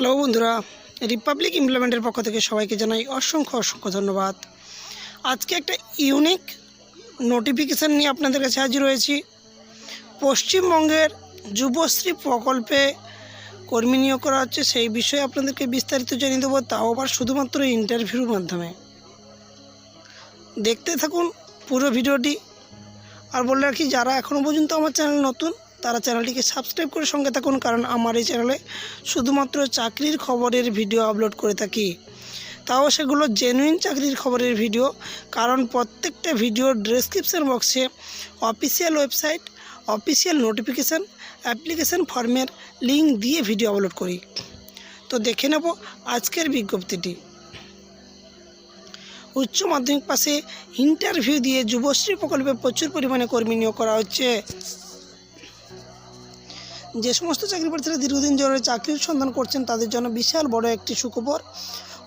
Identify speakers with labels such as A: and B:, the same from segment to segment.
A: Hello বন্ধুরা Republic ইমপ্লিমেন্টের পক্ষ থেকে সবাইকে জানাই অসংখ্য অসংখ্য ধন্যবাদ। আজকে একটা ইউনিক নোটিফিকেশান নিয়ে আপনাদের কাছে হাজির হয়েছি। পশ্চিমবঙ্গের যুবশ্রী প্রকল্পে কর্মী নিয়োগ করা হচ্ছে, সেই বিষয়ে আপনাদেরকে বিস্তারিত জানিয়ে দেবো, তাও আবার শুধুমাত্র ইন্টারভিউর মাধ্যমে। দেখতে থাকুন পুরো ভিডিওটি। আর বলে রাখি, যারা এখনও পর্যন্ত আমার চ্যানেল নতুন তারা চ্যানেলটিকে সাবস্ক্রাইব করে সঙ্গে থাকুন, কারণ আমার এই চ্যানেলে শুধুমাত্র চাকরির খবরের ভিডিও আপলোড করে থাকি। তাও সেগুলো জেনুইন চাকরির খবরের ভিডিও, কারণ প্রত্যেকটা ভিডিওর ডেসক্রিপশন বক্সে official website official notification application ফর্মের লিঙ্ক দিয়ে ভিডিও আপলোড করি। তো দেখে নেব আজকের বিজ্ঞপ্তিটি। উচ্চ মাধ্যমিক পাশে ইন্টারভিউ দিয়ে যুবশ্রী প্রকল্পে প্রচুর পরিমাণে কর্মী নিয়োগ করা হচ্ছে। যে সমস্ত চাকরি প্রার্থীরা দীর্ঘদিন ধরে চাকরির সন্ধান করছেন, তাদের জন্য বিশাল বড় একটি সুখবর।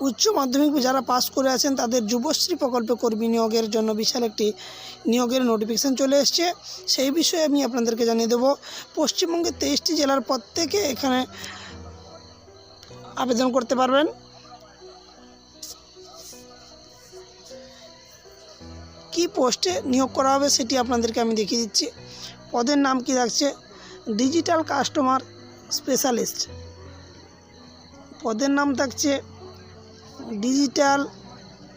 A: উচ্চ মাধ্যমিক যারা পাস করে আছেন, তাদের যুবশ্রী প্রকল্পে কর্মী নিয়োগের জন্য বিশাল একটি নিয়োগের নোটিফিকেশান চলে এসছে। সেই বিষয়ে আমি আপনাদেরকে জানিয়ে দেবো পশ্চিমবঙ্গের তেইশটি জেলার প্রত্যেকে এখানে আবেদন করতে পারবেন। কি পোস্টে নিয়োগ করা হবে সেটি আপনাদেরকে আমি দেখিয়ে দিচ্ছি। পদের নাম কি থাকছে? Digital customer specialist. পদের নাম থাকছে ডিজিটাল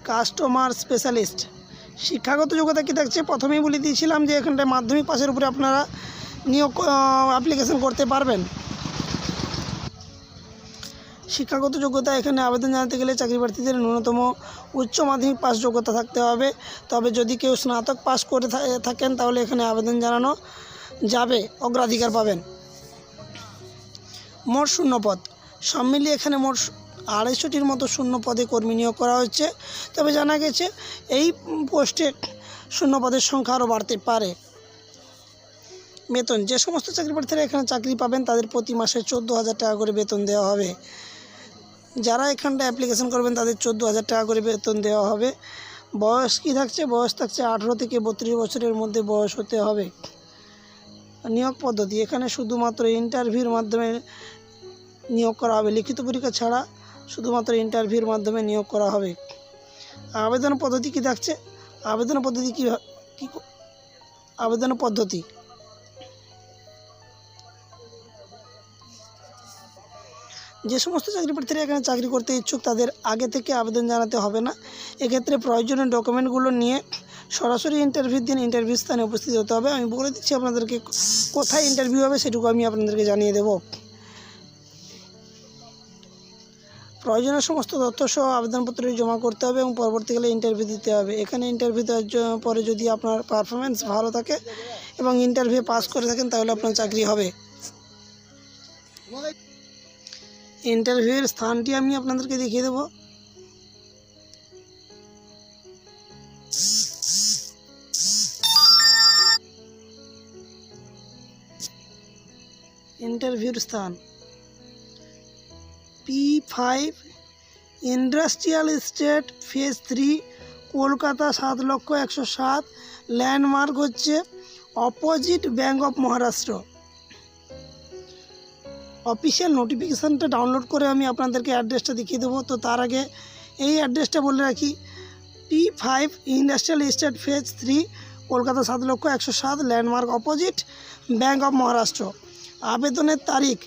A: কাস্টমার স্পেশালিস্ট। শিক্ষাগত যোগ্যতা কী থাকছে? প্রথমেই বলে দিয়েছিলাম যে এখানটায় মাধ্যমিক পাশের উপরে আপনারা নিয়োগ অ্যাপ্লিকেশন করতে পারবেন। শিক্ষাগত যোগ্যতা এখানে আবেদন জানাতে গেলে চাকরি প্রার্থীদের ন্যূনতম উচ্চ মাধ্যমিক পাস যোগ্যতা থাকতে হবে। তবে যদি কেউ স্নাতক পাস করে থাকেন তাহলে এখানে আবেদন জানানো যাবে, অগ্রাধিকার পাবেন। মোট শূন্য পদ সব মিলিয়ে এখানে মোট আড়াইশোটির মতো শূন্য পদে কর্মী নিয়োগ করা হচ্ছে তবে জানা গেছে, এই পোস্টে শূন্য পদের সংখ্যা আরও বাড়তে পারে। বেতন। যে সমস্ত চাকরি প্রার্থীরা এখানে চাকরি পাবেন, তাদের প্রতি মাসে চোদ্দ হাজার টাকা করে বেতন দেওয়া হবে। যারা এখানটা অ্যাপ্লিকেশন করবেন, তাদের চোদ্দ হাজার টাকা করে বেতন দেওয়া হবে। বয়স কী থাকছে? বয়স থাকছে আঠেরো থেকে বত্রিশ বছরের মধ্যে বয়স হতে হবে। নিয়োগ পদ্ধতি। এখানে শুধুমাত্র ইন্টারভিউর মাধ্যমে নিয়োগ করা হবে। লিখিত পরীক্ষা ছাড়া শুধুমাত্র ইন্টারভিউর মাধ্যমে নিয়োগ করা হবে। আবেদন পদ্ধতি কী থাকছে? আবেদন পদ্ধতি কী কী আবেদন পদ্ধতি? যে সমস্ত চাকরি প্রার্থীরা এখানে চাকরি করতে ইচ্ছুক তাদের আগে থেকে আবেদন জানাতে হবে না। এক্ষেত্রে প্রয়োজনীয় ডকুমেন্টগুলো নিয়ে সরাসরি ইন্টারভিউ দিন ইন্টারভিউ স্থানে উপস্থিত হতে হবে। আমি বলে দিচ্ছি আপনাদেরকে কোথায় ইন্টারভিউ হবে সেটুকু আমি আপনাদেরকে জানিয়ে দেবো। প্রয়োজনীয় সমস্ত তথ্য সহ আবেদনপত্র জমা করতে হবে এবং পরবর্তীকালে ইন্টারভিউ দিতে হবে। এখানে ইন্টারভিউ দেওয়ার পরে যদি আপনার পারফরমেন্স ভালো থাকে এবং ইন্টারভিউ পাস করে থাকেন, তাহলে আপনার চাকরি হবে। ইন্টারভিউয়ের স্থানটি আমি আপনাদেরকে দেখিয়ে দেবো। ইন্টারভিউর স্থান। P five, industrial estate phase three, Kolkata সাত লক্ষ একশো সাত। ল্যান্ডমার্ক হচ্ছে opposite Bank of Maharashtra. Official নোটিফিকেশানটা download করে আমি আপনাদেরকে অ্যাড্রেসটা দেখিয়ে দেবো। তো তার আগে এই অ্যাড্রেসটা বলে রাখি, P five, industrial estate phase three, Kolkata সাত লক্ষ একশো সাত। Landmark opposite Bank of Maharashtra. আবেদনের তারিখ।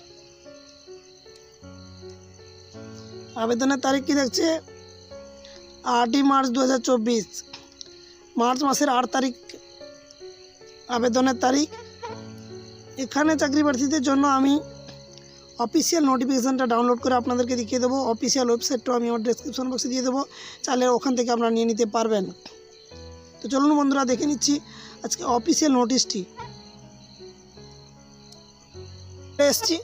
A: আবেদনের তারিখ কি দেখছে? আটই মার্চ দু হাজার চব্বিশ। মার্চ মাসের আট তারিখ আবেদনের তারিখ। এখানে চাকরি প্রার্থীদের জন্য আমি অফিসিয়াল নোটিফিকেশানটা ডাউনলোড করে আপনাদেরকে দেখিয়ে দেবো। অফিসিয়াল ওয়েবসাইটটাও আমি আমার ডেসক্রিপশন বক্সে দিয়ে দেবো। চাইলে ওখান থেকে আপনারা নিয়ে নিতে পারবেন। তো চলুন বন্ধুরা, দেখে নিচ্ছি আজকে অফিসিয়াল নোটিশটি এসছি।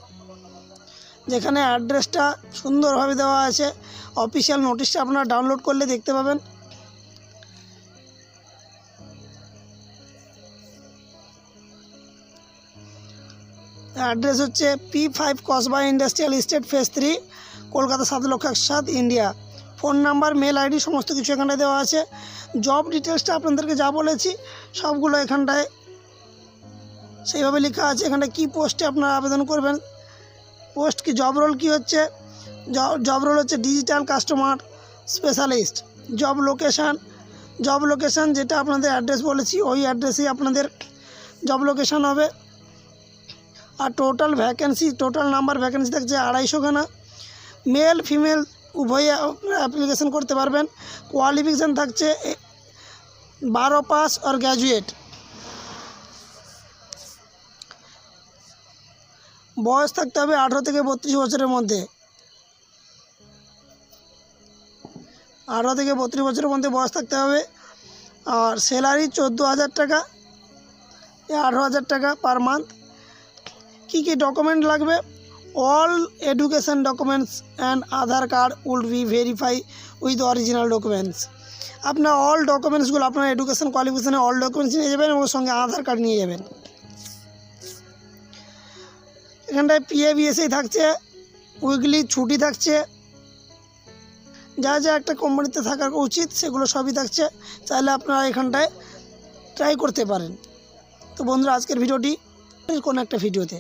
A: যেখানে অ্যাড্রেসটা সুন্দরভাবে দেওয়া আছে। অফিসিয়াল নোটিশটা আপনারা ডাউনলোড করলে দেখতে পাবেন। অ্যাড্রেস হচ্ছে P five Kasba industrial estate phase three Kolkata সাত লক্ষ একশো সাত India phone number mail ID সমস্ত কিছু এখানটায় দেওয়া আছে। জব ডিটেলসটা আপনাদেরকে যা বলেছি, সবগুলো এখানটায় সেইভাবে লেখা আছে এখানে কী পোস্টে আপনারা আবেদন করবেন? পোস্ট কি জব রোল কী হচ্ছে? জব রোল হচ্ছে digital customer specialist job location job location যেটা আপনাদের অ্যাড্রেস বলেছি, ওই অ্যাড্রেসেই আপনাদের জব লোকেশান হবে। আর total vacancy total number vacancy থাকছে আড়াইশোখানা মেল ফিমেল উভয়ে অ্যাপ্লিকেশন করতে পারবেন। কোয়ালিফিকেশান থাকছে বারো পাস আর গ্র্যাজুয়েট বয়স থাকতে হবে আঠেরো থেকে বত্রিশ বছরের মধ্যে। আঠারো থেকে বত্রিশ বছরের মধ্যে বয়স থাকতে হবে। আর স্যালারি চোদ্দ হাজার টাকা আঠেরো হাজার টাকা পার মান্থ কী কী ডকুমেন্ট লাগবে? All education documents and Aadhaar card would be verify with original documents আপনার অল ডকুমেন্টসগুলো আপনার এডুকেশন কোয়ালিফিকেশানে অল ডকুমেন্টস নিয়ে যাবেন এবং সঙ্গে আধার কার্ড নিয়ে যাবেন। এখানটায় পিএ বিএসআই থাকছে উইকলি ছুটি থাকছে। যা যা একটা কোম্পানিতে থাকা উচিত, সেগুলো সবই থাকছে। চাইলে আপনারা এখানটায় ট্রাই করতে পারেন। তো বন্ধুরা, আজকের ভিডিওটি কোনো একটা ভিডিওতে।